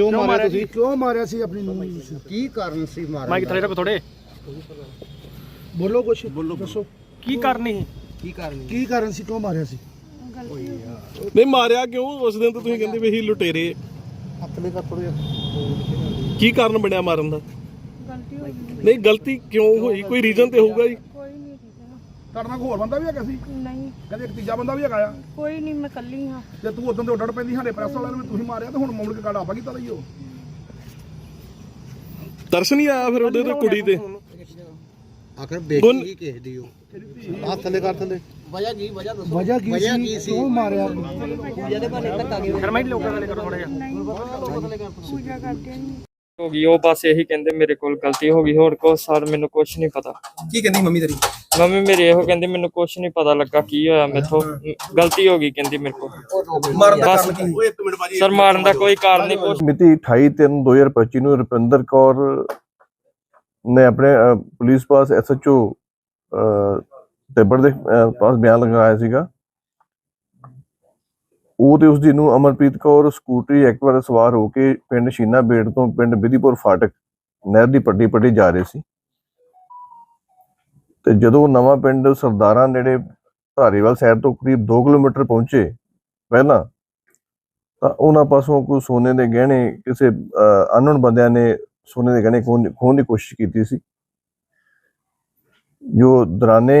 ਕਿਉਂ ਮਾਰਿਆ ਤੁਸੀਂ? ਕਿਉਂ ਮਾਰਿਆ ਸੀ ਆਪਣੀ ਨੂੰਹ ਨੂੰ? ਤੁਸੀਂ? ਕੀ ਕਾਰਨ ਸੀ ਮਾਰਨ ਮਾਈਕ ਥੱਲੇ ਰੱਖੋ ਥੋੜੇ ਬੋਲੋ ਕੁਛ ਦੱਸੋ। ਕੀ ਕਰਨੀ ਕੀ ਕਾਰਨ ਕੀ ਕਾਰਨ ਸੀ? ਕਿਉਂ ਮਾਰਿਆ ਸੀ? ਨਹੀਂ ਮਾਰਿਆ ਕਿਉਂ? ਉਸ ਦਿਨ ਤਾਂ ਤੁਸੀਂ ਕਹਿੰਦੇ ਵੀ ਅਸੀਂ ਲੁਟੇਰੇ। ਹੱਥਲੇ ਕਰ ਥੋੜਾ ਕੀ ਕਾਰਨ ਬਣਿਆ ਮਾਰਨ ਦਾ? ਗਲਤੀ ਹੋ ਗਈ। ਨਹੀਂ ਗਲਤੀ ਕਿਉਂ ਹੋਈ? ਕੋਈ ਰੀਜ਼ਨ ਤੇ ਹੋਊਗਾ ਜੀ? ਤੁਹਾਡੇ ਨਾਲ ਕੋਈ ਹੋਰ ਬੰਦਾ ਵੀ ਹੈਗਾ ਸੀ? ਨਹੀਂ। ਕਹਿੰਦੇ ਇੱਕ ਤੀਜਾ ਬੰਦਾ ਵੀ ਹੈਗਾ ਆ। ਕੋਈ ਨਹੀਂ ਮੈਂ ਕੱਲੀ ਹਾਂ। ਜੇ ਤੂੰ ਉਦੋਂ ਤੇ ਉੱਡੜ ਪੈਂਦੀ ਸਾਡੇ ਪ੍ਰੈਸ ਵਾਲਿਆਂ ਨੂੰ ਵੀ ਤੁਸੀਂ ਮਾਰਿਆ ਤੇ ਹੁਣ ਮੁੜ ਕੇ ਗੱਲ ਆਪਾਂ ਕੀਤਾ ਲਈ ਉਹ। ਦਰਸ਼ਨ ਹੀ ਆਇਆ ਫਿਰ ਉਹਦੇ ਤੇ ਕੁੜੀ ਤੇ? ਆਖਰ ਬੇਟੀ ਹੀ ਕਿਸੇ ਦੀ ਉਹ। ਹੱਥ ਥੱਲੇ ਕਰ ਥੱਲੇ। ਵਜ੍ਹਾ ਕੀ ਵਜ੍ਹਾ ਦੱਸੋ। ਵਜ੍ਹਾ ਕੀ ਵਜ੍ਹਾ ਕੀ ਸੀ? ਕਿਉਂ ਮਾਰਿਆ? ਫਿਰ ਮਾਈਕ ਲੋਕਾਂ ਥੱਲੇ ਕਰੋ ਥੋੜਾ ਜਿਹਾ। ਨਹੀਂ। ਪੂਜਾ ਕਰਦੇ ਨਹੀਂ ਹੋ ਗਈ ਉਹ ਬਸ ਇਹੀ ਕਹਿੰਦੇ ਮੇਰੇ ਕੋਲ ਗਲਤੀ ਹੋ ਗਈ ਹੋਰ ਕੋ ਸਰ ਮੈਨੂੰ ਕੁਝ ਨਹੀਂ ਪਤਾ। ਕੀ ਕਹਿੰਦੀ ਮੰਮੀ ਤੇਰੀ? ਮੰਮੀ ਮੇਰੀ ਇਹੋ ਕਹਿੰਦੀ ਮੈਨੂੰ ਕੁਝ ਨਹੀਂ ਪਤਾ ਲੱਗਾ ਕੀ ਹੋਇਆ ਮੇਥੋਂ। ਗਲਤੀ ਹੋ ਗਈ ਕਹਿੰਦੀ ਮੇਰੇ ਕੋਲ। ਮਾਰਨ ਦਾ ਕਾਰਨ ਕੀ? ਸਰ ਮਾਰਨ ਦਾ ਕੋਈ ਕਾਰਨ ਨਹੀਂ ਕੁਛ ਮਿਤੀ 28/3/2025 ਨੂੰ ਰੁਪਿੰਦਰ ਕੌਰ ਨੇ ਆਪਣੇ ਪੁਲਿਸ ਪਾਸ ਐਸਐਚਓ ਤਿੱਬੜ ਦੇ ਪਾਸ ਬਿਆਨ ਲਗਾਇਆ ਸੀਗਾ। ਉਹ ਤੇ ਉਸ ਦੀ ਨੂੰ ਅਮਰਪ੍ਰੀਤ ਕੌਰ ਸਕੂਟਰੀ ਐਕਟਿਵਾ ਤੇ ਸਵਾਰ ਹੋ ਕੇ ਪਿੰਡ ਸ਼ੀਨਾ ਬੇੜ ਤੋਂ ਪਿੰਡ ਬਿਧੀਪੁਰ ਫਾਟਕ ਨਹਿਰ ਦੀ ਪੱਟੀ ਪੱਟੀ ਜਾ ਰਹੇ ਸੀ। ਤੇ ਜਦੋਂ ਨਵਾਂ ਪਿੰਡ ਸਰਦਾਰਾਂ ਨੇੜੇ ਧਾਰੀਵਾਲ ਸਾਈਡ ਤੋਂ ਕਰੀਬ 2 ਕਿਲੋਮੀਟਰ ਪਹੁੰਚੇ ਪਹਿਲਾਂ, ਤਾਂ ਉਹਨਾਂ ਪਾਸੋਂ ਕੋਈ ਸੋਨੇ ਦੇ ਗਹਿਣੇ ਕਿਸੇ ਅਨਨੋਨ ਬੰਦਿਆਂ ਨੇ ਸੋਨੇ ਦੇ ਗਹਿਣੇ ਖੋਹਣ ਖੋਹਣ ਦੀ ਕੋਸ਼ਿਸ਼ ਕੀਤੀ ਸੀ। ਜੋ ਦਰਾਨੇ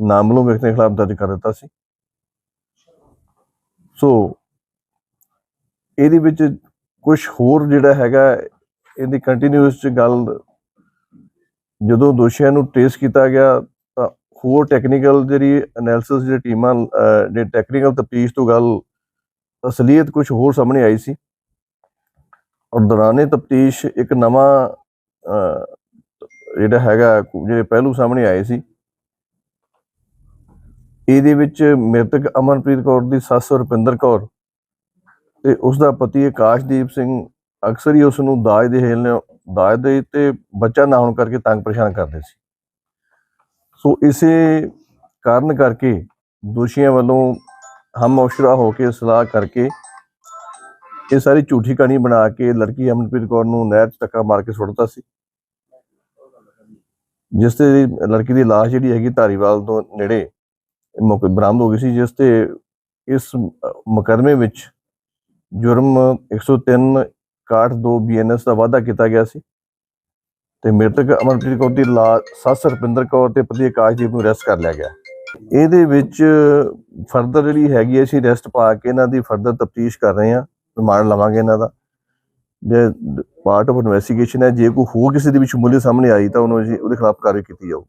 ਨਾਮਲੂਮ ਵਿਅਕਤੀ ਦੇ ਖਿਲਾਫ ਦਰਜ ਕਰ ਦਿੱਤਾ ਸੀ। ਸੋ ਇਹਦੇ ਵਿੱਚ ਕੁਝ ਹੋਰ ਜਿਹੜਾ ਹੈਗਾ ਇਹਦੀ ਕੰਟੀਨਿਊਸ ਚ ਗੱਲ ਜਦੋਂ ਦੋਸ਼ੀਆਂ ਨੂੰ ਟ੍ਰੇਸ ਕੀਤਾ ਗਿਆ ਤਾਂ ਹੋਰ ਟੈਕਨੀਕਲ ਜਿਹੜੀ ਐਨਾਲਿਸਿਸ ਜਿਹੜੀ ਟੀਮਾਂ ਅਹ, ਜਿਹੜੇ ਟੈਕਨੀਕਲ ਤਫਤੀਸ਼ ਤੋਂ ਗੱਲ ਅਸਲੀਅਤ ਕੁਝ ਹੋਰ ਸਾਹਮਣੇ ਆਈ ਸੀ। ਔਰ ਦੌਰਾਨੇ ਤਫਤੀਸ਼ ਇੱਕ ਨਵਾਂ ਜਿਹੜਾ ਹੈਗਾ ਜਿਹੜੇ ਪਹਿਲੂ ਸਾਹਮਣੇ ਆਏ ਸੀ। ਇਹਦੇ ਵਿੱਚ ਮ੍ਰਿਤਕ ਅਮਨਪ੍ਰੀਤ ਕੌਰ ਦੀ ਸੱਸ ਰੁਪਿੰਦਰ ਕੌਰ ਤੇ ਉਸ ਦਾ ਪਤੀ ਆਕਾਸ਼ਦੀਪ ਸਿੰਘ, ਅਕਸਰ ਹੀ ਉਸ ਨੂੰ ਦਾਜ ਦੇ ਹੇਲ ਦਾਜ ਦੇ ਤੇ ਬੱਚਾ ਨਾ ਹੋਣ ਕਰਕੇ ਤੰਗ ਪਰੇਸ਼ਾਨ ਕਰਦੇ ਸੀ। ਸੋ ਇਸੇ ਕਾਰਨ ਕਰਕੇ ਦੋਸ਼ੀਆਂ ਵੱਲੋਂ ਹਮ ਮੌਸ਼ਰਾ ਹੋ ਕੇ ਸਲਾਹ ਕਰਕੇ ਇਹ ਸਾਰੀ ਝੂਠੀ ਕਹਾਣੀ ਬਣਾ ਕੇ ਲੜਕੀ ਅਮਨਪ੍ਰੀਤ ਕੌਰ ਨੂੰ ਨਹਿਰ 'ਚ ਧੱਕਾ ਮਾਰ ਕੇ ਸੁੱਟਦਾ ਸੀ। ਜਿਸ ਤੇ ਲੜਕੀ ਦੀ ਲਾਸ਼ ਜਿਹੜੀ ਹੈਗੀ ਧਾਰੀਵਾਲ ਤੋਂ ਨੇੜੇ ਮੌਕੇ ਬਰਾਮਦ ਹੋ ਗਈ ਸੀ ਜਿਸ ਤੇ ਇਸ ਅ, ਮੁਕੱਦਮੇ ਵਿੱਚ ਜੁਰਮ 103 62 ਬੀਐਨਐਸ ਦਾ ਵਾਅਦਾ ਕੀਤਾ ਗਿਆ ਸੀ ਤੇ ਮ੍ਰਿਤਕ ਅਮਰਪ੍ਰੀਤ ਕੌਰ ਦੀ ਲਾ ਸੱਸ ਰੁਪਿੰਦਰ ਕੌਰ ਤੇ ਪਤੀ ਆਕਾਸ਼ਦੀਪ ਨੂੰ ਅਰੈਸਟ ਕਰ ਲਿਆ ਗਿਆ। ਇਹਦੇ ਵਿੱਚ ਫਰਦਰ ਜਿਹੜੀ ਹੈਗੀ ਹੈ ਅਸੀਂ ਅਰੈਸਟ ਪਾ ਕੇ ਇਹਨਾਂ ਦੀ ਫਰਦਰ ਤਫਤੀਸ਼ ਕਰ ਰਹੇ ਹਾਂ ਰਿਮਾਂਡ ਲਵਾਂਗੇ ਇਹਨਾਂ ਦਾ। ਜੇ ਪਾਰਟ ਆਫ ਇਨਵੈਸਟੀਗੇਸ਼ਨ ਹੈ ਜੇ ਕੋਈ ਹੋਰ ਕਿਸੇ ਦੇ ਵਿੱਚ ਸ਼ਮੂਲੀਅਤ ਸਾਹਮਣੇ ਆਈ ਤਾਂ ਉਹਨੂੰ ਅਸੀਂ ਉਹਦੇ ਖਿਲਾਫ ਕਾਰਵਾਈ ਕੀਤੀ ਜਾਊਗੀ।